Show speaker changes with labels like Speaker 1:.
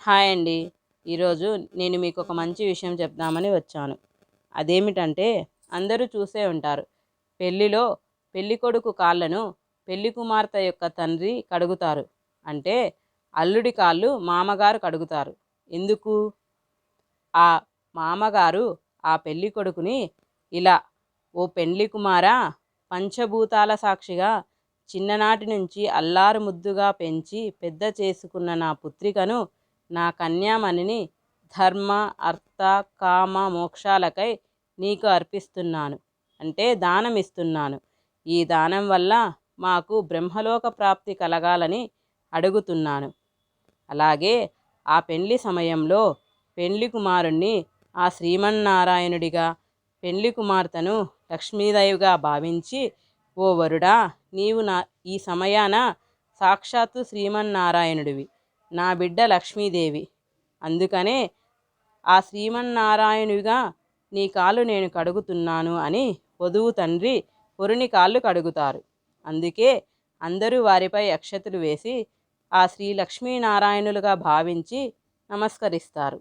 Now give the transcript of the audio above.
Speaker 1: Hi అండి. ఈరోజు నేను మీకు ఒక మంచి విషయం చెప్దామని వచ్చాను. అదేమిటంటే అందరూ చూసే ఉంటారు. పెళ్ళిలో పెళ్ళికొడుకు కాళ్ళను పెళ్ళి కుమార్తె యొక్క తండ్రి కడుగుతారు. అంటే అల్లుడి కాళ్ళు మామగారు కడుగుతారు. ఎందుకు? ఆ మామగారు ఆ పెళ్ళి కొడుకుని ఇలా ఓ పెళ్ళి కుమారా పంచభూతాల సాక్షిగా చిన్ననాటి నుంచి అల్లారు ముద్దుగా పెంచి పెద్ద చేసుకున్న నా పుత్రికను నా కన్యామణిని ధర్మ అర్థ కామ మోక్షాలకై నీకు అర్పిస్తున్నాను. అంటే దానం ఇస్తున్నాను ఈ దానం వల్ల మాకు బ్రహ్మలోక ప్రాప్తి కలగాలని అడుగుతున్నాను. అలాగే ఆ పెళ్ళి సమయంలో పెళ్ళి కుమారుణ్ణి ఆ శ్రీమన్నారాయణుడిగా పెళ్ళి కుమార్తెను లక్ష్మీదేవిగా భావించి ఓ వరుడా నీవు నా ఈ సమయాన సాక్షాత్తు శ్రీమన్నారాయణుడివి. నా బిడ్డ లక్ష్మీదేవి. అందుకనే ఆ శ్రీమన్నారాయణుగా నీ కాళ్ళు నేను కడుగుతున్నాను అని వధువు తండ్రి వరుని కాళ్ళు కడుగుతారు. అందుకే అందరూ వారిపై అక్షతలు వేసి ఆ శ్రీ లక్ష్మీనారాయణులుగా భావించి నమస్కరిస్తారు.